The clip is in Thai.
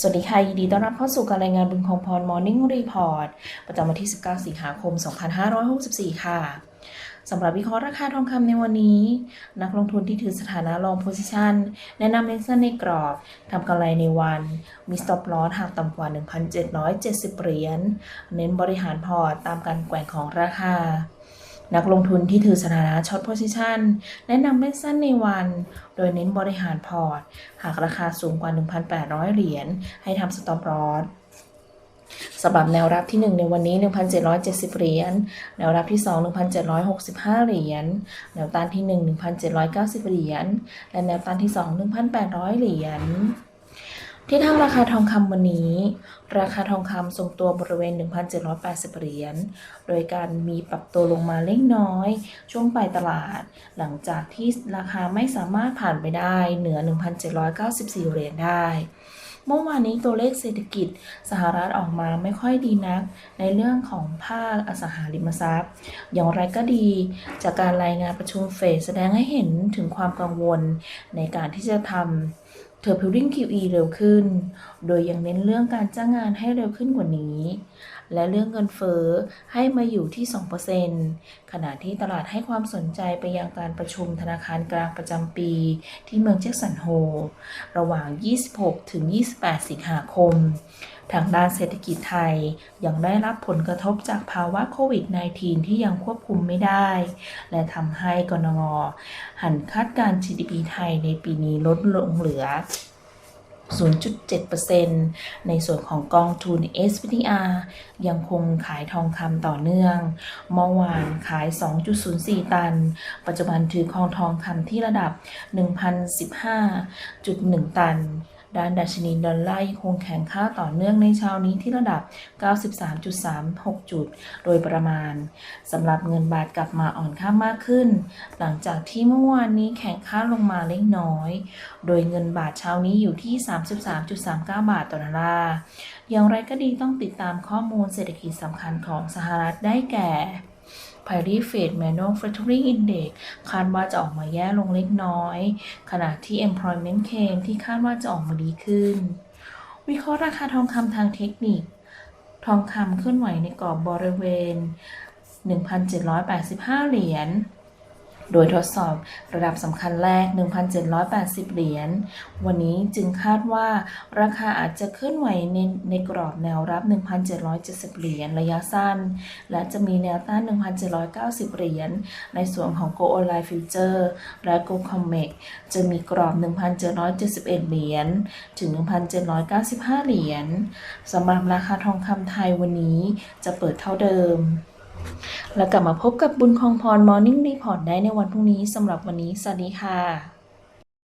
สวัสดีค่ะ ยินดีต้อนรับเข้าสู่การรายงานบุญคงพร Morning Report ประจำวันที่ 19 สิงหาคม 2564 ค่ะสำหรับวิเคราะห์ราคาทองคำในวันนี้ นักลงทุนที่ถือสถานะ long position แนะนำเล่นสั้นในกรอบทำกำไรในวันมี stop loss หากต่ำกว่า 1,770 เหรียญ เน้นบริหารพอร์ตตามการแกว่งของราคา นักลงทุนที่ถือสถานะช็อตโพซิชันแนะนำเล่นสั้นในวัน โดยเน้นบริหารพอร์ต หากราคาสูงกว่า 1,800 เหรียญให้ทำสต็อปลอสสำหรับแนวรับที่ 1 ในวันนี้ 1,770 เหรียญ แนวรับที่ 2 1,765 เหรียญ แนวต้านที่ 1 1,790 เหรียญ และแนวต้านที่ 2 1,800 เหรียญ ที่ทางราคาทองคำวันนี้ ราคาทองคำทรงตัวบริเวณ 1,780 เหรียญ โดยการมีปรับตัวลงมาเล็กน้อย ช่วงปลายตลาด หลังจากที่ราคาไม่สามารถผ่านไปได้เหนือ 1,794 เหรียญได้ เมื่อวานนี้ตัวเลขเศรษฐกิจสหรัฐออกมาไม่ค่อยดีนัก ในเรื่องของภาคอสังหาริมทรัพย์ อย่างไรก็ดี จากการรายงานประชุมเฟดแสดงให้เห็นถึงความกังวลในการที่จะทำ เทอร์พิวริง QE เร็วขึ้น โดยยังเน้นเรื่องการจ้างงานให้เร็วขึ้นกว่านี้ และเรื่องเงินเฟ้อให้มาอยู่ที่ 2%ขณะที่ตลาดให้ความสนใจไปยังการประชุมธนาคารกลางประจำปี ที่เมืองเจ็กสันโฮ ระหว่าง 26-28 สิงหาคม ทางด้านเศรษฐกิจไทยยังได้รับผลกระทบจากภาวะโควิด -19 ที่ยังควบคุมไม่ได้ และทำให้กนงหันคาดการ GDP ไทยในปีนี้ลดลงเหลือ 0.7%ในส่วนของกองทุน SPDR ยังคงขายทองคำต่อเนื่อง เมื่อวานขาย 2.04 ตัน ปัจจุบันถือครองทองคำที่ระดับ 1,015.1 ตัน ด้านดัชนีดอลลาร์ยังคงแข็งค่าต่อเนื่องในเช้านี้ที่ระดับ 93.36 จุด โดยประมาณสำหรับเงินบาทกลับมาอ่อนค่ามากขึ้น หลังจากที่เมื่อวานนี้แข็งค่าลงมาเล็กน้อย โดยเงินบาทเช้านี้อยู่ที่ 33.39 บาทต่อดอลลาร์อย่างไรก็ดีต้องติดตามข้อมูลเศรษฐกิจสำคัญของสหรัฐได้แก่ p y r i f a t e Manufacturing Index คาดว่าจะออกมาแย่ลงเล็กน้อย ขณะที่ Employment Claim ที่คาดว่าจะออกมาดีขึ้น วิเคราะห์ราคาทองคำทางเทคนิค ทองคำเคลื่อนไหวในกรอบบริเวณ 1,785 เหรียญ โดยทดสอบระดับสำคัญแรก 1,780 เหรียญ วันนี้จึงคาดว่าราคาอาจจะเคลื่อนไหวในในกรอบแนวรับ 1,770 เหรียญระยะสั้น และจะมีแนวต้าน 1,790 เหรียญ ในส่วนของ Go Online Future และ Go Comex จะมีกรอบ 1,771 เหรียญ ถึง 1,795 เหรียญสำหรับราคาทองคำไทยวันนี้จะเปิดเท่าเดิม แล้วกลับมาพบกับบุญคองพร Morning Report ได้ในวันพรุ่งนี้สำหรับวันนี้ สวัสดีค่ะ